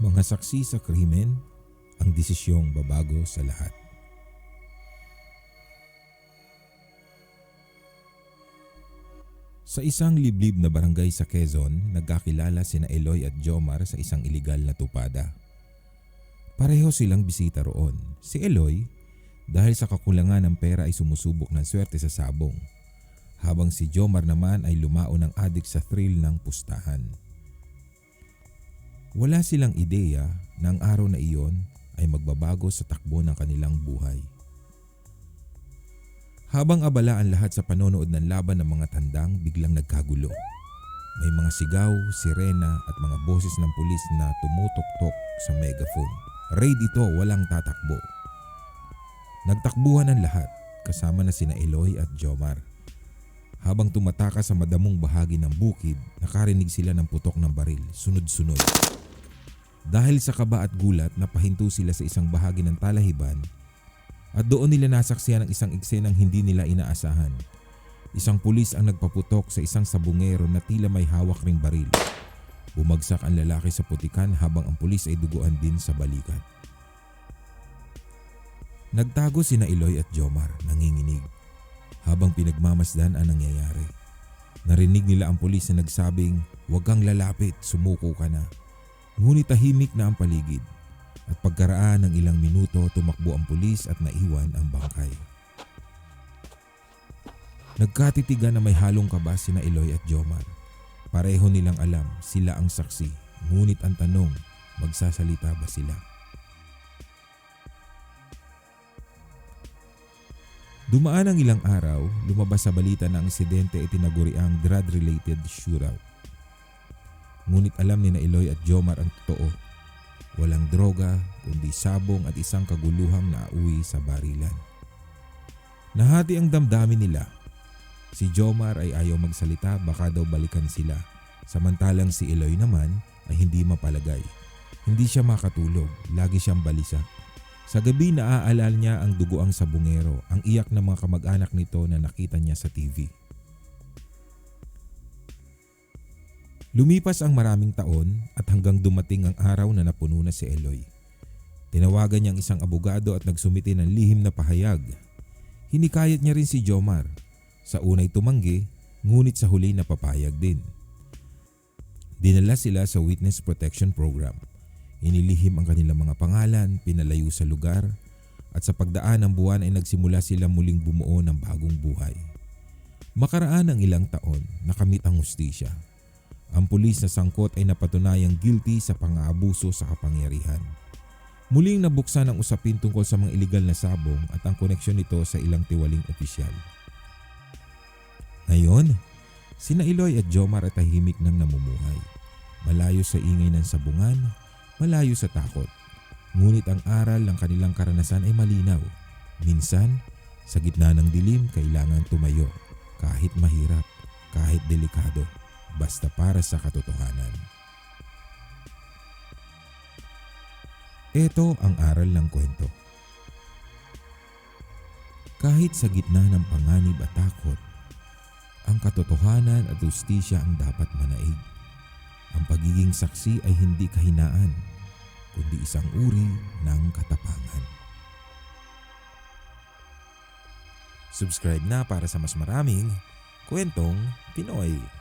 Mga saksi sa krimen, ang desisyong babago sa lahat. Sa isang liblib na barangay sa Quezon, nagkakilala sina Eloy at Jomar sa isang iligal na tupada. Pareho silang bisita roon. Si Eloy, dahil sa kakulangan ng pera ay sumusubok ng swerte sa sabong. Habang si Jomar naman ay lumao ng adik sa thrill ng pustahan. Wala silang ideya na ang araw na iyon ay magbabago sa takbo ng kanilang buhay. Habang abala ang lahat sa panonood ng laban ng mga tandang biglang nagkagulo. May mga sigaw, sirena at mga boses ng pulis na tumutok-tok sa megaphone. Raid ito, walang tatakbo. Nagtakbuhan ang lahat kasama na sina Eloy at Jomar. Habang tumataka sa madamong bahagi ng bukid, nakarinig sila ng putok ng baril, sunod-sunod. Dahil sa kaba at gulat, napahinto sila sa isang bahagi ng talahiban at doon nila nasaksiyan ang isang eksenang hindi nila inaasahan. Isang pulis ang nagpaputok sa isang sabungero na tila may hawak ring baril. Bumagsak ang lalaki sa putikan habang ang pulis ay duguan din sa balikat. Nagtago sina Eloy at Jomar, nanginginig, habang pinagmamasdan ang nangyayari. Narinig nila ang pulis na nagsabing, huwag kang lalapit, sumuko ka na. Ngunit tahimik na ang paligid at pagkaraan ng ilang minuto tumakbo ang pulis at naiwan ang bangkay. Nagkatitigan na may halong kaba sina Eloy at Jomar. Pareho nilang alam sila ang saksi, ngunit ang tanong, magsasalita ba sila? Dumaan ang ilang araw, lumabas sa balita na ang insidente ay tinaguri ang drug-related shootout. Ngunit alam ni na Eloy at Jomar ang totoo. Walang droga, kundi sabong at isang kaguluhang nauwi sa barilan. Nahati ang damdamin nila. Si Jomar ay ayaw magsalita baka daw balikan sila. Samantalang si Eloy naman ay hindi mapalagay. Hindi siya makatulog, lagi siyang balisa. Sa gabi naaalala niya ang dugoang sabungero, ang iyak ng mga kamag-anak nito na nakita niya sa TV. Lumipas ang maraming taon at hanggang dumating ang araw na napuno na si Eloy. Tinawagan niya ang isang abogado at nagsumiti ng lihim na pahayag. Hinikayat niya rin si Jomar. Sa unay tumanggi, ngunit sa huli napapayag din. Dinala sila sa Witness Protection Program. Inilihim ang kanilang mga pangalan, pinalayo sa lugar, at sa pagdaan ng buwan ay nagsimula sila muling bumuo ng bagong buhay. Makaraan ang ilang taon, nakamit ang hustisya. Ang pulis na sangkot ay napatunayang guilty sa pang-aabuso sa kapangyarihan. Muling nabuksan ang usapin tungkol sa mga iligal na sabong at ang koneksyon nito sa ilang tiwaling opisyal. Ngayon, sina Eloy at Jomar ay tahimik nang namumuhay. Malayo sa ingay ng sabungan, malayo sa takot. Ngunit ang aral ng kanilang karanasan ay malinaw. Minsan, sa gitna ng dilim, kailangan tumayo. Kahit mahirap, kahit delikado, basta para sa katotohanan. Ito ang aral ng kwento. Kahit sa gitna ng panganib at takot, ang katotohanan at justisya ang dapat manaig. Ang pagiging saksi ay hindi kahinaan, kundi isang uri ng katapangan. Subscribe na para sa mas maraming kwentong Pinoy.